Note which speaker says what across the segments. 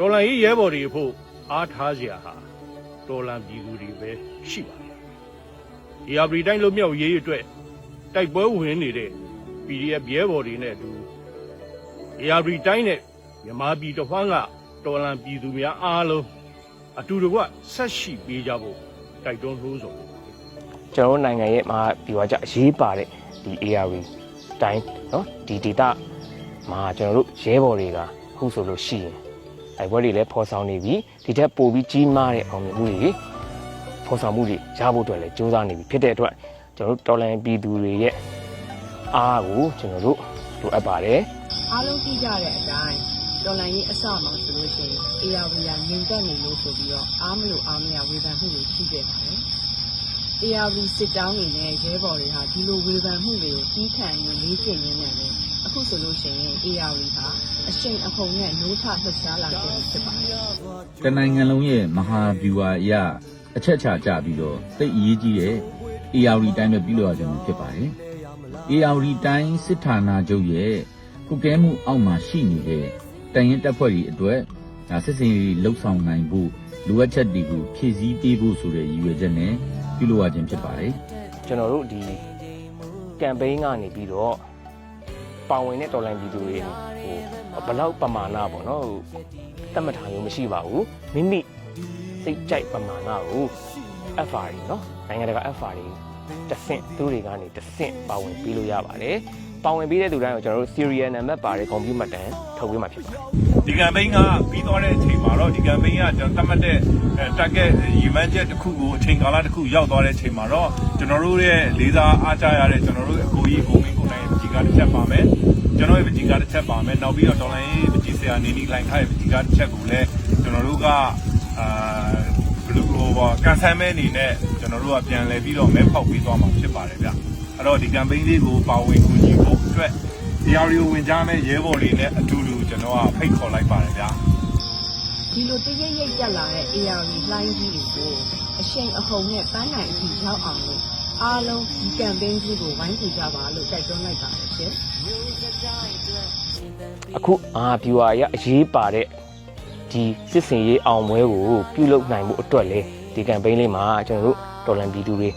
Speaker 1: တော်လန်ရေးရဲဘော်တွေဖို့အားထားစရာဟာတော်လန်ပြည်သူတွေပဲရှိပါတယ်။ဒီအပရီတိုင်းလုံးမြောက်ရေးအတွက်တိုက်ပွဲဝင်နေတဲ့ PDF ရဲဘော်တွေနဲ့အတူဒီအပရီတိုင်းနဲ့မြန်မာပြည်တစ်ဝန်းကတော်လန်ပြည်သူများအားလုံးအတူတကွဆက်ရှိပေးကြဖို့တိုက်တွန်းလို့ဆိုပါတယ်။
Speaker 2: ကျွန်တော်တို့နိုင်ငံရဲ့မှာဒီว่าကြအရေးပါတဲ့ဒီ ARV တိုင်းเนาะဒီ data မှာကျွန်တော်တို့ရဲဘော်တွေကခုဆိုလို့ရှိရင် အဲဘွဲတွေလည်းဖော်ဆောင်နေပြီဒီထက်ပိုပြီးကြီးမားတဲ့အောင်မြင်မှုတွေဖော်ဆောင်မှုတွေရဖို့အတွက်လည်းကြိုးစားနေပြီဖြစ်တဲ့အတွက်ကျွန်တော်တို့တော်လိုင်းပြည်သူတွေရဲ့အားကိုကျွန်တော်တို့လိုအပ်ပါတယ်
Speaker 3: အားလုံးသိကြတဲ့အတိုင်းတော်လိုင်းရေးအစမှာဆိုလို့ရှိရင် ARV ကငြိမ်သက်နေလို့ဆိုပြီးတော့အားမလို့အားမရဝေဖန်မှုတွေရှိခဲ့ပါတယ်။ ARV စစ်တောင်းနေနဲ့ရဲဘော်တွေဟာဒီလိုဝေဖန်မှုတွေကိုပြီးခံရင်လေးကျင့်ရင်းနဲ့ပဲ အခုဆိုလို့ရှိရင် ARV ဟာအရှိန်အဟုန်နဲ့နိုးထလှုပ်ရှားလာခဲ့ပြီဖြစ်ပါတယ်။
Speaker 4: တနိုင်ငံလုံးရဲ့မဟာဗျူဟာအရအချက်ချကြပြီးတော့သိပ်အရေးကြီးတဲ့ ARD တိုင်းပဲပြုလုပ်ရကြမှာဖြစ်ပါတယ်။ ARD တိုင်းစစ်ဌာနချုပ်ရဲ့ကုကဲမှုအောက်မှာရှိနေတဲ့တန်ရင်တပ်ဖွဲ့တွေအတွက်ဒါစစ်စင်ရေးလှုပ်ဆောင်နိုင်ဖို့လိုအပ်ချက်တွေကိုဖြည့်ဆည်းပေးဖို့ဆိုတဲ့ရည်ရွယ်ချက်နဲ့ပြုလုပ်ရခြင်းဖြစ်ပါတယ်
Speaker 2: ကျွန်တော်တို့ဒီကမ်ပိန်းကနေပြီးတော့ ပါဝင်တဲ့တော်လိုင်းပြည်သူတွေဟိုဘလောက်ပမာဏပေါ့နော်တတ်မှတ်ထားမျိုးမရှိပါဘူးမိမိစိတ်ကြိုက်ပမာဏကို FR နော်နိုင်ငံတကာ FR တဆင့်သူတွေကနေတဆင့်ပါဝင်ပြီးလို့ရပါတယ်ပါဝင်ပြီးတဲ့သူတိုင်းကိုကျွန်တော်တို့ serial number ပါတဲ့ computer မှတ်တမ်းထုတ်ပေးမှာဖြစ်ပါတယ်။
Speaker 5: ဒီ campaign ကပြီးသွားတဲ့အချိန်မှာတော့ဒီ campaign ကကျွန်တော်သတ်မှတ်တဲ့ target ရည်မှန်းချက်တစ်ခုကိုအချိန်ကာလတစ်ခုရောက်သွားတဲ့အချိန်မှာတော့ကျွန်တော်တို့ရဲ့လေးစားအားကျရတဲ့ကျွန်တော်တို့အကိုကြီးကိုမင်းကိုနိုင် ကြီးကားတစ်ချက်ပါမယ်ကျွန်တော်ရဲ့ပကြီးကားတစ်ချက်ပါမယ်နောက်ပြီးတော့ဒေါ်လာရေးပကြီးဆရာနေနီလိုင်ခါရဲ့ပကြီးကားတစ်ချက်ကိုလည်းကျွန်တော်တို့ကအာဘလူးဟိုပါကန်ဆယ်မဲအနေနဲ့ကျွန်တော်တို့ကပြန်လည်ပြီးတော့မဲဖောက်ပြီးသွားမှာဖြစ်ပါတယ်ဗျအဲ့တော့ဒီကမ်ပိန်းလေးကိုပါဝင်ကူညီဖို့အတွက်တရားရီကိုဝင်ကြမဲ့ရဲဘော်တွေနဲ့အတူတူကျွန်တော်ကဖိတ်ခေါ်လိုက်ပါတယ်ဗျာ
Speaker 3: ဒီလိုတရိပ်ရိပ်တက်လာတဲ့ ARV လှိုင်းကြီးတွေကိုအရှိန်အဟုန်နဲ့ပန်းနိုင်အထိရောက်အောင်လို့ အားလုံးဒီ campaign ကြီးကိုဝိုင်းကူကြပါလို့တိုက်တွန်းလိုက်ပါတယ်ရှင်
Speaker 2: အခုအာဗျူဟာရအရေးပါတဲ့ဒီစစ်စင်ရေးအောင်ပွဲကိုပြုလုပ်နိုင်မှုအတွက်လေဒီ campaign လေးမှာကျွန်တော်တို့တော်လန်ပြည်သူတွေ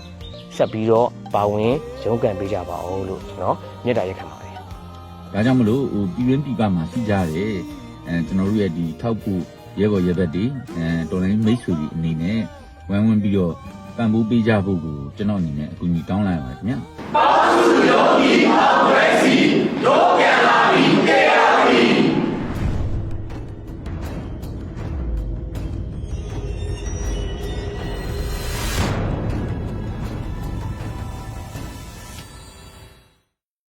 Speaker 2: ဆက်ပြီးတော့ပါဝင်ရုန်းကန်ပေးကြပါအောင်လို့ကျွန်တော်မြတ်တာရက်ခံပါတယ်။
Speaker 4: ဒါကြောင့်မလို့ဟိုပြည်ရင်းပြည်ပမှာရှိကြတယ်အဲကျွန်တော်တို့ရဲ့ဒီထောက်ကူရဲဘော်ရဲဘက်တွေအဲတော်လိုင်းမိတ်ဆွေတွေအနေနဲ့ဝိုင်းဝန်းပြီးတော့ ပံ့ပိုးပေးကြဖို့ကိုကျွန်တော်အနေနဲ့အကူအညီတောင်းလိုက်ပါတယ်ခင်ဗျာ။
Speaker 6: ပေါင်းစုရောဤအောင်ရစီလောကလာဤကေရာဤ